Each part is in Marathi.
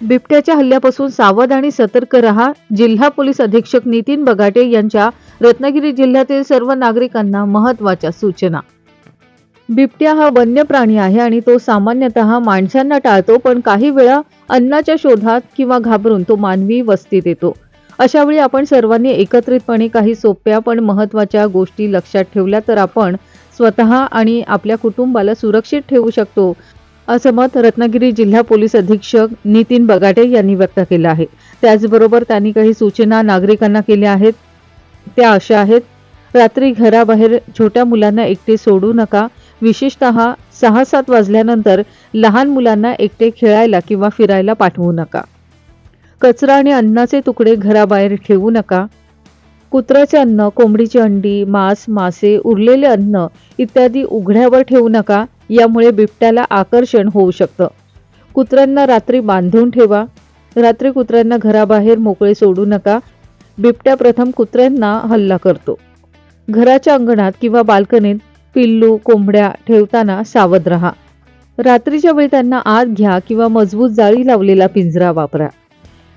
बिबट्याच्या हल्ल्यापासून सावध आणि सतर्क रहा जिल्हा पोलीस अधीक्षक नितीन बगाटे यांच्या रत्नागिरी जिल्ह्यातील सर्व नागरिकांना महत्त्वाच्या सूचना. बिबट्या हा वन्य प्राणी आहे आणि तो सामान्यतः माणसांना टाळतो पण काही वेळा अन्नाच्या शोधात किंवा घाबरून तो मानवी वस्तीत येतो. अशावेळी आपण सर्वांनी एकत्रितपणे काही सोप्या पण महत्त्वाच्या गोष्टी लक्षात ठेवल्या तर आपण स्वतः आणि आपल्या कुटुंबाला सुरक्षित ठेवू शकतो. असं मत रत्नागिरी जिल्हा पोलीस अधीक्षक नितीन बगाटे यांनी व्यक्त केलं आहे. त्याचबरोबर त्यांनी काही सूचना नागरिकांना केल्या आहेत. त्या अशा आहेत. रात्री घराबाहेर छोट्या मुलांना एकटे सोडू नका. विशेषतः सहा सात वाजल्यानंतर लहान मुलांना एकटे खेळायला किंवा फिरायला पाठवू नका. कचरा आणि अन्नाचे तुकडे घराबाहेर ठेवू नका. कुत्र्याचे अन्न कोंबडीची अंडी मांस मासे उरलेले अन्न इत्यादी उघड्यावर ठेवू नका. यामुळे बिबट्याला आकर्षण होऊ शकतं. कुत्र्यांना रात्री बांधून ठेवा. रात्री कुत्र्यांना घराबाहेर मोकळे सोडू नका. बिबट्या प्रथम कुत्र्यांना हल्ला करतो. घराच्या अंगणात किंवा बाल्कनीत पिल्लू कोंबड्या ठेवताना सावध राहा. रात्रीच्या वेळी त्यांना आत घ्या किंवा मजबूत जाळी लावलेला पिंजरा वापरा.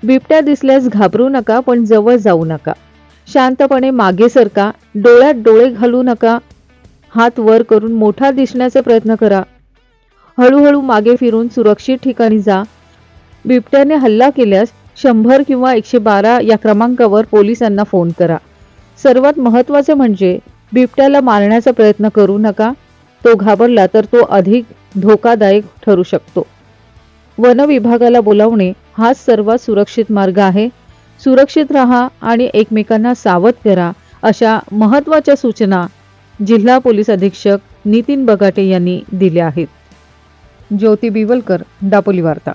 बिबट्या दिसल्यास घाबरू नका पण जवळ जाऊ नका. शांतपणे मागे सरका. डोळ्यात डोळे घालू नका. हात वर करून मोठा दिसण्याचा प्रयत्न करा. हळूहळू मागे फिरून सुरक्षित ठिकाणी जा. बिबट्याने हल्ला केल्यास शंभर किंवा एकशे बारा या क्रमांकावर पोलिसांना फोन करा. सर्वात महत्त्वाचे म्हणजे बिबट्याला मारण्याचा प्रयत्न करू नका. तो घाबरला तर तो अधिक धोकादायक ठरू शकतो. वन विभागाला बोलावणे हाच सर्वात सुरक्षित मार्ग आहे. सुरक्षित रहा आणि एकमेकांना सावध करा अशा महत्त्वाच्या सूचना जिल्हा पोलीस अधीक्षक नितीन बगाटे यांनी दिल्या आहेत. ज्योती बिवलकर दापोली वार्ता.